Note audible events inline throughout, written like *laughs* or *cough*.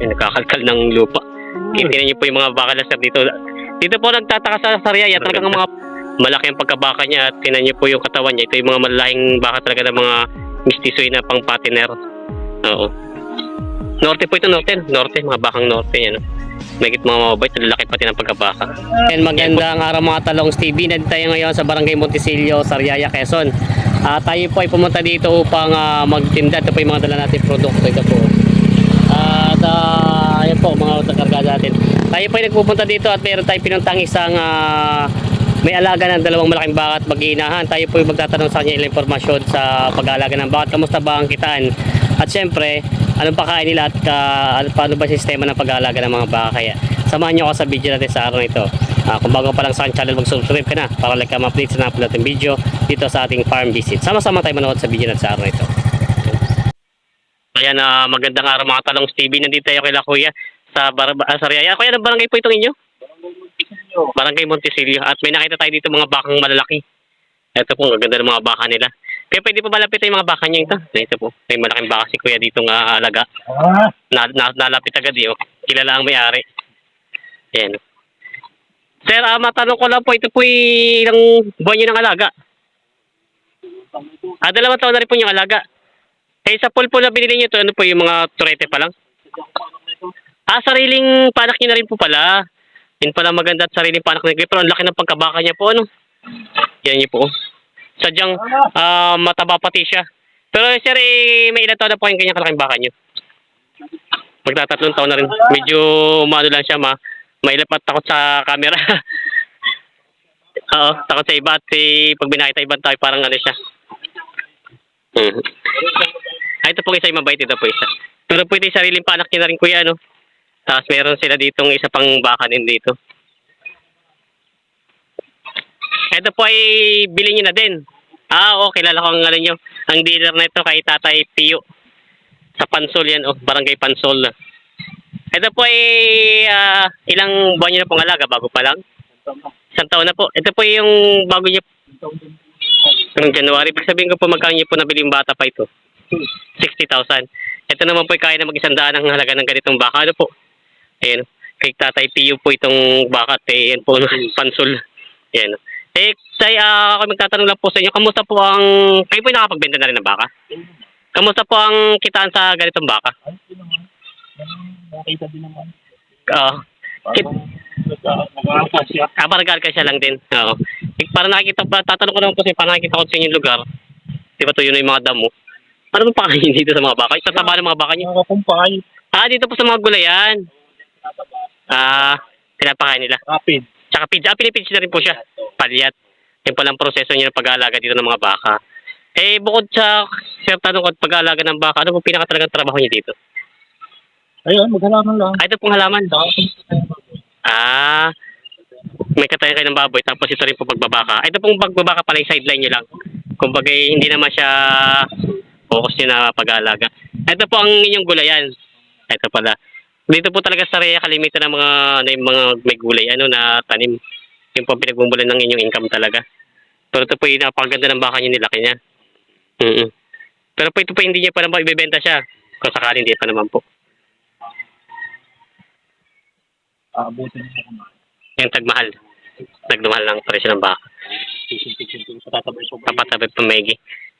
Yung nakakalkal ng lupa. Tingnan niyo po yung mga baka sir dito. Dito po nagtataka sa Sariaya talagang mga malaki ang pagkabaka niya at tingnan niyo po yung katawan niya. Ito yung mga malalaking baka talaga ng mga mistisoy na pang patiner. Oo. Norte po ito, norte. Norte, mga bakang norte yan. Megit mga mababait, lalaki pati ng pagkabaka. And magandang araw mga talong Stevie. Nandito tayo ngayon sa Barangay Monticello, Sariaya, Quezon. Ah, tayo po ay pumunta dito upang ah, magtinda. Ito po yung mga dala natin produkto. Ito po. Uh, ayan po, mga karga natin. Tayo po ay nagpupunta dito at meron tayong pinuntang isang ah, may alaga ng dalawang malaking baka at. Tayo po ay magtatanong sa kanya ilang impormasyon sa pag-aalaga ng baka. Kamusta ba ang kitaan? At syempre, anong pakain nila at ano, paano ba sistema ng pag-aalaga ng mga baka kaya? Samahan niyo ako sa video natin sa araw na ito. Ah, kung bago pa lang sa aking channel, mag-subscribe ka na para like ka ma-update sa na-upload natin video dito sa ating farm visit. Sama-sama tayo manood sa video natin sa araw na ito. Ayan, ah, magandang araw mga talong Stevie. Nandito tayo kay La Kuya sa Bar ah, Sariaya. Kuya, anong barangay po itong inyo? Barangay Montesilio. At may nakita tayo dito mga bakang malalaki. Ito po, ang ganda ng mga baka nila. Kaya pwede po malapit yung mga baka niya ito. Ito po, may malaking baka si Kuya dito nga alaga. Ah, Na, na, nalapit agad yun. Kilala ang may-ari. Ayan. Sir, ah, matanong ko lang po, ito po ilang buwan nyo ng alaga? Ah, dalawang taon na rin po yung alaga. Eh, sa pool po na binili nyo ito, ano po yung mga turete pa lang? Ah, sariling panak niya na rin po pala. Yun pala maganda at sariling panak na Pero ang laki ng pagkabaka niya po, ano? Yan niyo po. Sadyang ah, mataba pati siya. Pero sir, eh, may ilang taon na po yung kanyang kalaking baka niyo? Magtatatlong taon na rin. Medyo umano lang siya, ma. Mailap at takot sa camera. *laughs* Oo, takot sa iba at eh, pag binakita ibang tayo, parang ano siya. Mhm. Ah, ito po isa yung mabait, ito po isa. Pero po ito yung sariling panak niya na rin kuya, no? Tapos meron sila ditong isa pang baka din dito. Ito po ay bilhin niyo na din. Ah, oo, kilala ko ang ano nyo. Ang dealer na ito kay Tatay Pio. Sa Pansol yan, oh, Barangay Pansol. Ito po ay ah, ilang buwan nyo na pong alaga, bago pa lang? Isang taon na po. Ito po yung bago nyo, ng January. Ibig sabihin ko po magkano nyo po nabili yung bata pa ito? 60,000. Ito naman po ay kaya na mag-isandaan ang halaga ng ganitong baka. Ano po? Ayan. Kay Tatay Pio po itong baka. Eh, yan po, pansol. Ayan. Eh, tay, ah, ako magtatanong lang po sa inyo, kamusta po ang, kayo po ay nakapagbenta na rin ng baka? Kamusta po ang kitaan sa ganitong baka? ay, naman. Nakita din naman. Oo. Kit- nag-aaral siya. Ah, parang ka siya lang din. Oo. Eh, para nakikita pa, tatanong ko naman po sa inyo, para nakikita ko sa inyong lugar, di ba to yun yung mga damo, ano ba pakain dito sa mga baka? Ito taba ng mga baka niyo? Nakakumpay. Ah, dito po sa mga gulayan. Ah, pinapakain nila. Rapid. Tsaka pidge. Ah, pinipidge na rin po siya. Palyat. Yung palang proseso niya ng pag-aalaga dito ng mga baka. Eh, bukod sa, sir, tanong ko, pag-aalaga ng baka, ano po pinakatalagang trabaho niya dito? Ayun, maghalaman lang. Ah, ito pong halaman. Ah, may katayan kayo ng baboy, tapos ito rin po pagbabaka. Ito pong pagbabaka pala yung sideline nyo lang. Kumbaga, eh, hindi naman siya focus nyo na pag-aalaga. Ito po ang inyong gulayan. Ito pala. Dito po talaga sa Rhea kalimitan ng mga, na yung mga may gulay, ano, na tanim. Yung po ang pinagbumulan ng inyong income talaga. Pero ito po yung napakaganda ng baka nyo nilaki niya. mm Pero po ito po hindi niya pa naman ibebenta siya. Kung sakali hindi pa naman po. aabutin niya naman. Yung tagmahal. Nagmahal ng presyo ng baka. Tisin-tisin sa tatabay ko. papatabi pa Megi.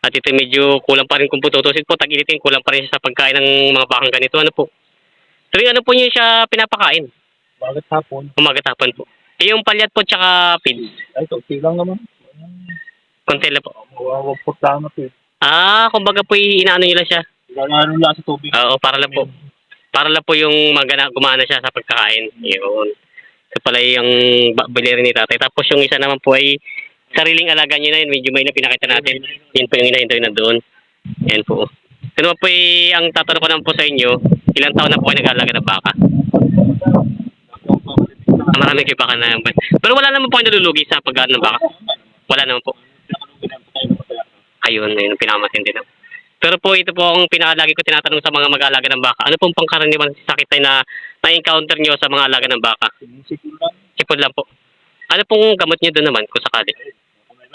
At ito medyo kulang pa rin kung pututusin po, tag-initin, kulang pa rin siya sa pagkain ng mga bakang ganito. Ano po? Tuwing ano po niyo siya pinapakain? Bakit hapon? Umaga at hapon po. Eh, yung palyat po tsaka feeds. Ay, ito, lang naman. Konti lang po. Mawawagpot lang na ito. Ah, kumbaga po inaano nyo lang siya. Lalaro lang sa tubig. Oo, para lang po. Para lang po yung magana, gumana siya sa pagkakain. Yun. Ito pala yung rin ni tatay. Tapos yung isa naman po ay sariling alaga niya na yun. Medyo may na pinakita natin. Yun po yung inahinto na doon. Yan po. Ito naman po ang tatanong ko naman po sa inyo, ilang taon na po kayo nag-aalaga ng baka? Marami kayo baka na. Pero wala naman po kayo nalulugi sa pag ng baka? Wala naman po. Ayun, yun ang pinakamatindi na. Pero po ito po ang pinakalagi ko tinatanong sa mga mag-aalaga ng baka. Ano pong pangkaraniwang sakit na na-encounter nyo sa mga alaga ng baka? Sinisipin lang. Sipon lang po. Ano pong gamot nyo doon naman kung sakali?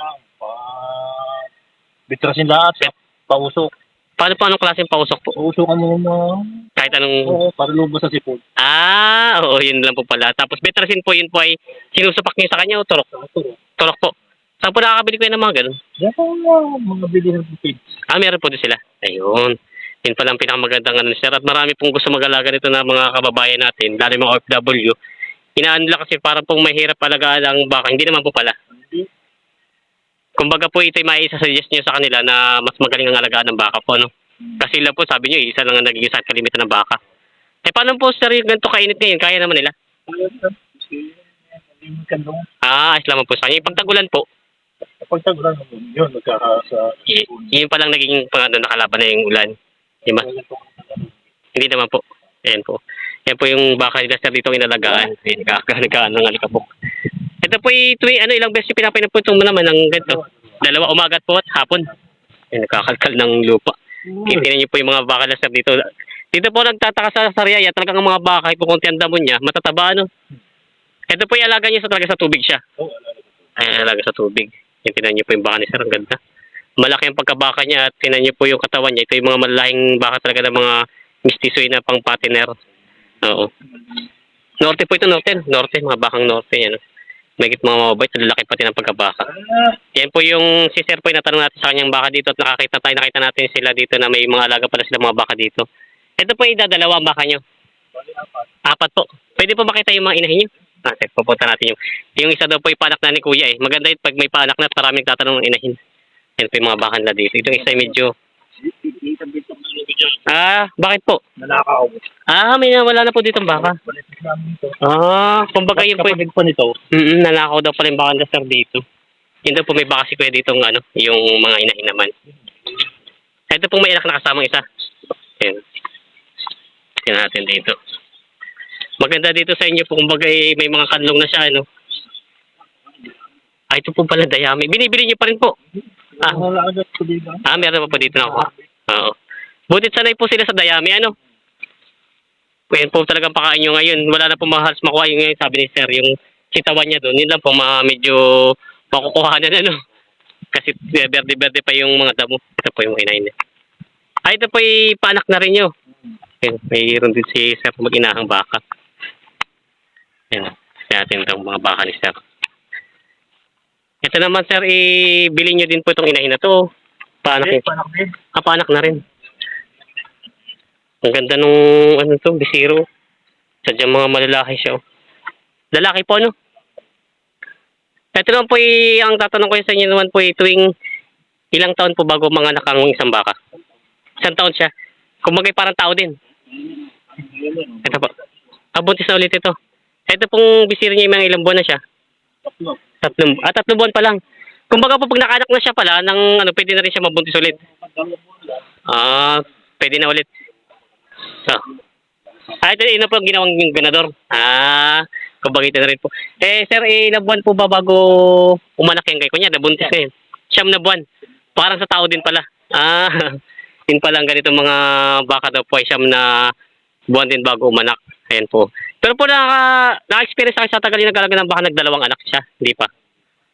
Lang, pa... Bitrasin lahat. Pausok. Paano po anong klaseng pausok po? Uusukan mo na. Kahit anong... Oo, para lumabas sa sipon. Ah, oo, yun lang po pala. Tapos betrasin po, yun po ay sinusupak niyo sa kanya o turok? Ito. Turok po. Saan po nakakabili ko ng mga ganun? Yan mga bilihan ng page. Ah, meron po din sila. Ayun. Yun pala ang pinakamagandang ano, sir. At marami pong gusto mag-alaga nito na mga kababayan natin, lalo mga OFW. Inaan nila kasi parang pong mahirap alagaan ang baka. Hindi naman po pala. Kumbaga po ito ay maisa-suggest nyo sa kanila na mas magaling ang alagaan ng baka po, no? Kasi sila po, sabi nyo, isa lang ang nagiging sa kalimitan ng baka. Eh, paano po, sir, yung ganito kainit ngayon? Kaya naman nila? Ah, ayos lamang po sa kanya. Yung pagtagulan po, Kapag tagulan mo, yun, nagkaka sa y- yun pa lang nagiging pang ano, nakalaban na yung ulan. Di ba? Hindi naman po. Ayan po. Yan po yung baka nila sir dito ang inalagaan. Ayan, nagkakaan ng alikabok. Ito po yung tuwi, ano, ilang beses pinapinapuntong mo naman ng ganito. Dalawa umagat po at hapon. Ayan, nakakalkal ng lupa. Tingnan niyo po yung mga baka sir dito. Dito po nagtataka sa Sariaya, talagang ang mga baka, kung konti ang damo niya, matataba ano. Ito po yung alaga niya sa talaga sa tubig siya. Oo, alala ko. Ay, alaga sa tubig. Yung tinan niyo po yung baka ni sir, ang ganda. Malaki ang pagkabaka niya at tinan niyo po yung katawan niya. Ito yung mga malalaking baka talaga ng mga mistisoy na pang patiner. Oo. Norte po ito, norte. Norte, mga bakang norte. Yan. Magit mga mababait, ang lalaki pati ng pagkabaka. Ah, Yan po yung si Sir po yung natanong natin sa kanyang baka dito at nakakita tayo, nakita natin sila dito na may mga alaga pala sila mga baka dito. Ito po yung dadalawa ang baka nyo. apat. Po. Pwede po makita yung mga inahin nyo? Ah, sige, pupunta natin yung... Yung isa daw po yung panak na ni Kuya eh. Maganda yun pag may panak na at maraming tatanong ng inahin. Yan po yung mga baka nila dito. Itong isa medyo... Ah, bakit po? Nanakaw. Ah, may nawala na po dito ang baka. Balitis namin ito. Ah, kumbaga yun po yung... Kapatid pa nito. Mm nanakaw daw pala yung baka nila sir dito. Yun daw po may baka si Kuya dito ng ano, yung mga inahin naman. Ito pong may anak na kasamang isa. Yan. Tingnan natin dito. Maganda dito sa inyo po, kumbaga eh, may mga kanlong na siya, ano. Ah, ito po pala dayami. Binibili niyo pa rin po. Ah. Ah, wala dito. Ah, meron pa po dito na ako. Oo. Butit sanay po sila sa dayami, ano. Yan po talagang pakain nyo ngayon. Wala na po mahalas makuha yung ngayon, sabi ni Sir, yung sitawan niya doon. Yun lang po, mga medyo makukuhanan, ano. *laughs* Kasi eh, berde-berde pa yung mga damo. Ito po yung hinahin niya. Ah, ito po yung panak na rin nyo. Yan, mayroon din si Sir mag-inahang baka. Yan. Natin itong mga baka ni Sir. Ito naman, Sir, ibili nyo din po itong inahin na to. Panak, Eh, panak din. ah, panak na rin. Ang ganda nung, ano to, bisiro. Sadyang mga malalaki siya. oh. Lalaki po, ano? Ito naman po, y- ang tatanong ko sa inyo naman po, y- tuwing ilang taon po bago mga ang isang baka? Isang taon siya. Kung magay parang tao din. Ito po. Ah, buntis na ulit ito. Ito pong bisiro niya, mga ilang buwan na siya. Tatlo. Tatlong, ah, tatlong buwan pa lang. Kumbaga po, pag nakaanak na siya pala, ng, ano, pwede na rin siya mabuntis ulit. Ah, pwede na ulit. So. Ah, ito, ino po ang ginawang yung ganador. Ah, kumbaga ito na rin po. Eh, sir, eh, ilang buwan po ba bago umanak yung kay kunya? Nabuntis na yun. Siyam na buwan. Parang sa tao din pala. Ah, *laughs* yun pala ang ganito mga baka daw po ay siyam na buwan din bago umanak. Ayan po. Pero po naka, naka-experience ako sa tagal yung nagkalaga ng baka nagdalawang anak siya. Hindi pa.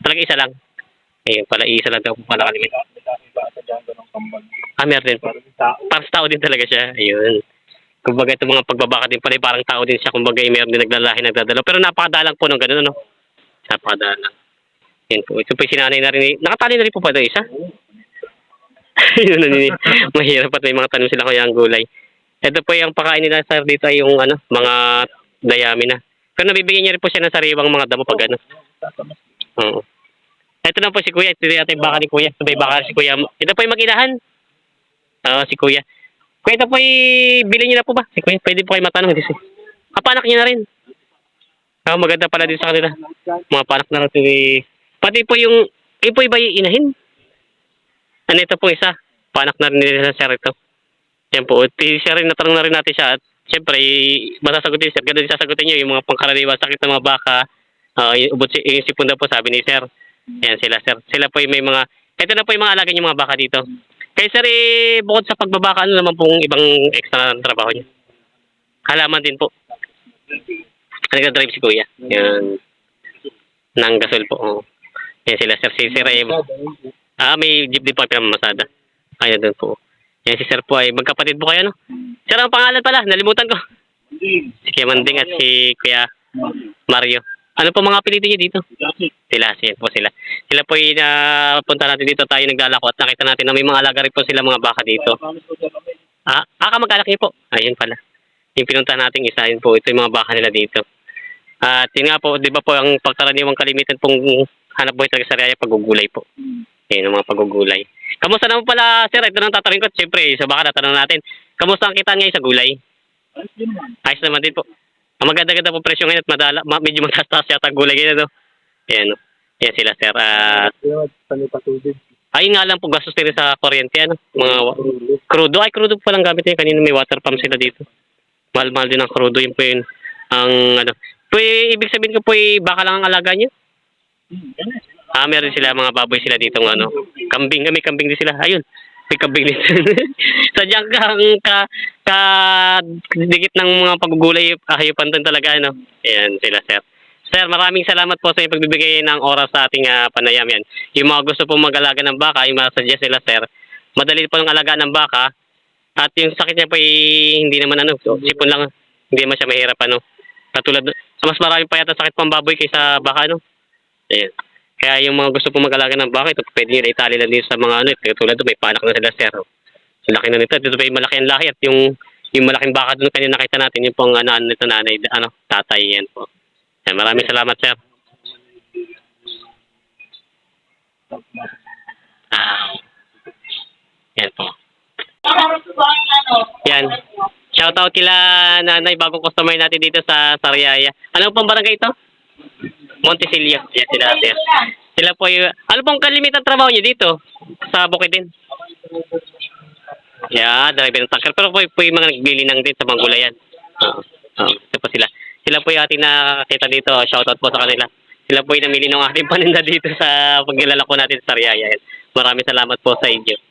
Talaga isa lang. Ayun pala, isa lang daw po pala kambal? Ah, meron din po. Parang sa tao din talaga siya. Ayun. Kumbaga itong mga pagbabaka din pala, eh, parang tao din siya. Kumbaga eh, meron din nagdalahi, nagdadalaw. Pero napakadalang po ng ganun, ano? Napakadalang. Yan po. Ito po yung sinanay na rin. Nakatali na rin po pa ito isa. *laughs* Yun na nini. Mahirap at may mga tanong sila kuya ang gulay. Ito po yung pakain nila sir dito ay yung ano, mga dayami na. Pero nabibigyan niya rin po siya ng sariwang mga damo pag ano. Oo. Ito na po si Kuya. Ito natin yung baka ni Kuya. Ito baka si Kuya? Ito po yung mag-inahan. Si Kuya. Kuya, po yung bilhin niyo na po ba? Si Kuya, pwede po kayo matanong. Kasi, kapanak niya na rin. Ah, maganda pala din sa kanila. Mga panak na rin. eh. Pati po yung, eh po iba yung inahin. Ano ito po isa? Panak na rin nila sa sir ito. Yan po. Siya rin, natanong na rin natin siya. At siyempre, masasagutin sir. Ganun din sasagutin niyo yung mga pangkaraniwan sakit ng mga baka. Ah, yung ubot yung sipon daw po sabi ni sir. Yan sila sir. Sila po yung may mga, ito na po yung mga alaga niyo mga baka dito. Kaya sir, eh, bukod sa pagbabaka, ano naman pong ibang extra na trabaho niyo? Halaman din po. Nag-drive si kuya. Yan. Nang gasol po. Oh. Yan sila sir. Si sir ay, ah, may jeep din po ang pinamamasada. Ayun doon po. Yan si Sir po ay magkapatid po kayo, no? Sir, ang pangalan pala, nalimutan ko. Si Kuya Manding at si Kuya Mario. Ano po mga apelido niyo dito? Sila, sila po sila. Sila po yung napunta natin dito, tayo naglalako at nakita natin na may mga alaga rin po sila mga baka dito. Ah, ah kamag-anak niyo po. Ayun pala. Yung pinunta natin isa, yun po, ito yung mga baka nila dito. At yun nga po, di ba po, ang pagkaraniwang kalimitan pong hanap buhay sa Sariaya, pagugulay po. Hmm. Ayun, ang mga pagugulay. Kamusta naman pala, sir? Ito nang tatanungin ko. Siyempre, sa baka natanong natin. Kamusta ang kita ngayon sa gulay? Ayos naman. Ayos naman din po. Ang maganda-ganda po presyo ngayon at madala, ma, medyo mataas-taas yata gulay ngayon, no? Ayan, no? Ayan sila, sir. Panipatubig. ayun nga lang po, gastos din sa kuryente, ano? Mga crudo. Ay, crudo po lang gamit niya. Kanina may water pump sila dito. Mahal-mahal din ang crudo. Yun po yun. Ang, ano. Po, ibig sabihin ko po, eh, baka lang ang alaga eh. Ah, meron sila, mga baboy sila dito, ano. Kambing, may kambing din sila. Ayun, din. *laughs* Sadyang kang ka, ka, dikit ng mga pagugulay, hayupan din talaga, ano. Ayan sila, sir. Sir, maraming salamat po sa inyong pagbibigay ng oras sa ating ah, panayam yan. Yung mga gusto pong mag-alaga ng baka, yung mga suggest sila, sir. Madali po ng alaga ng baka. At yung sakit niya po, eh, hindi naman ano, sipon lang. Hindi naman siya mahirap, ano. Katulad, mas marami pa yata sakit pang baboy kaysa baka, ano. Ayan. Kaya yung mga gusto pong mag-alaga ng baka, ito pwede nyo itali lang dito sa mga ano, eh, tulad doon, may panak na sila sir. Ang laki na nito. Dito pa yung malaki ang lahi at yung yung malaking baka doon kanina nakita natin, yung pong ano, ano nito nanay, ano, tatay yan po. Ayan, maraming salamat sir. Ah, yan po. Yan. Shoutout kila nanay, bagong customer natin dito sa Sariaya. Ano pong barangay ito? Montesilio. Yan sila sir. Sila po yung... Ano pong kalimitan trabaho niyo dito? Sa Bukidin? Yeah, driver ng tanker. Pero po, po yung mga nagbili ng din sa mga gulayan. Oo. Oo. Ito po sila. Sila po yung ating nakakita dito. Shoutout po sa kanila. Sila po yung namili ng ating paninda dito sa paglalako natin sa Sariaya. Maraming salamat po sa inyo.